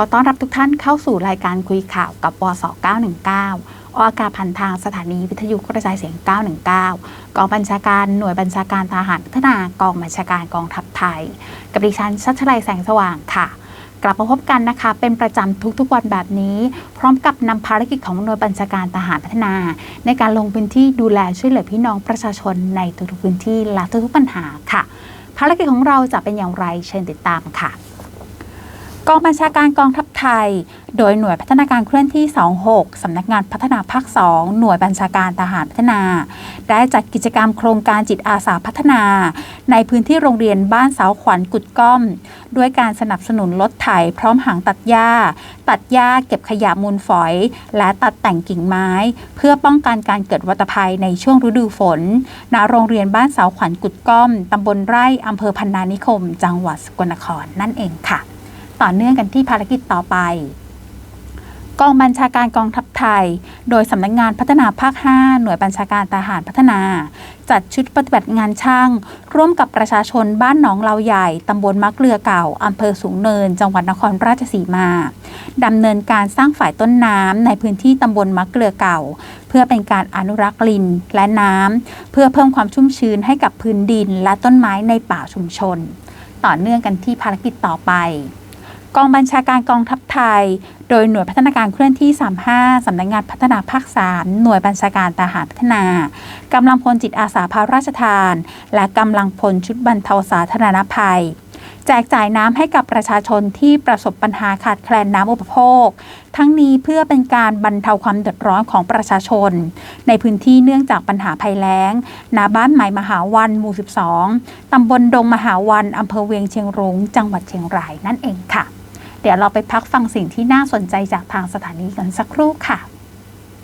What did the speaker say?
อต้อนรับทุกท่านเข้าสู่รายการคุยข่าวกับวส919 ออกอากาศผ่านทางสถานีวิทยุกระจายเสียง 919 กองบัญชาการหน่วยบัญชาการทหารพัฒนากองบัญชาการกองทัพไทย กับดิฉันชัชลัยแสงสว่างค่ะ กลับมาพบกันนะคะ เป็นประจำทุกๆวันแบบนี้ พร้อมกับนำภารกิจของหน่วยบัญชาการทหารพัฒนา ในการลงพื้นที่ดูแลช่วยเหลือพี่น้องประชาชนในทุกๆพื้นที่และทุกๆปัญหาค่ะ ภารกิจของเราจะเป็นอย่างไรเชิญติดตามค่ะ กองบัญชาการกองทัพไทย โดยหน่วยพัฒนาการเคลื่อนที่ 26 สำนักงานพัฒนาภาค 2 หน่วยบัญชาการทหารพัฒนา ได้จัดกิจกรรมโครงการจิตอาสาพัฒนา ในพื้นที่โรงเรียนบ้านเสาขวัญกุดก้อม ด้วยการสนับสนุนรถไถพร้อมหางตัดหญ้า ตัดหญ้าเก็บขยะมูลฝอย และตัดแต่งกิ่งไม้ เพื่อป้องกันการเกิดวัตภัยในช่วงฤดูฝน ณ โรงเรียนบ้านเสาขวัญกุดก้อม ตำบลไร่อำเภอพันนานิคม จังหวัดสกลนครนั่นเองค่ะ ต่อเนื่องกันที่ภารกิจต่อไป กองบัญชาการกองทัพไทย โดยสำนักงานพัฒนาภาค 5 หน่วยบัญชาการทหารพัฒนา จัดชุดปฏิบัติงานช่าง ร่วมกับประชาชนบ้านหนองเลาใหญ่ตำบลมะเกลือเก่าอำเภอสูงเนิน จังหวัดนครราชสีมาดำเนินการสร้างฝ่ายต้นน้ำในพื้นที่ตำบลมะเกลือเก่า เพื่อเป็นการอนุรักษ์ลินและน้ำเพื่อเพิ่มความชุ่มชื้นให้กับพื้นดินและต้นไม้ในป่าชุมชน ต่อเนื่องกันที่ภารกิจต่อไป กองบัญชาการกองทัพไทย โดยหน่วยพัฒนาการเคลื่อนที่ 35 สำนักงานพัฒนาภาค 3 หน่วยบัญชาการทหารพัฒนากำลังพลจิตอาสาพระราชทาน และกำลังพลชุดบรรเทาสาธารณภัย แจกจ่ายน้ำให้กับประชาชนที่ประสบปัญหาขาดแคลนน้ำอุปโภค ทั้งนี้เพื่อเป็นการบรรเทาความเดือดร้อนของประชาชน ในพื้นที่เนื่องจากปัญหาภัยแล้งณบ้านใหม่มหาวันหมู่ 12 ตำบลดงมหาวันอำเภอเวียงเชียงรุ้งจังหวัดเชียงรายนั่นเองค่ะ เดี๋ยวเราไปพักฟังสิ่งที่น่าสนใจจากทางสถานีกันสักครู่ค่ะ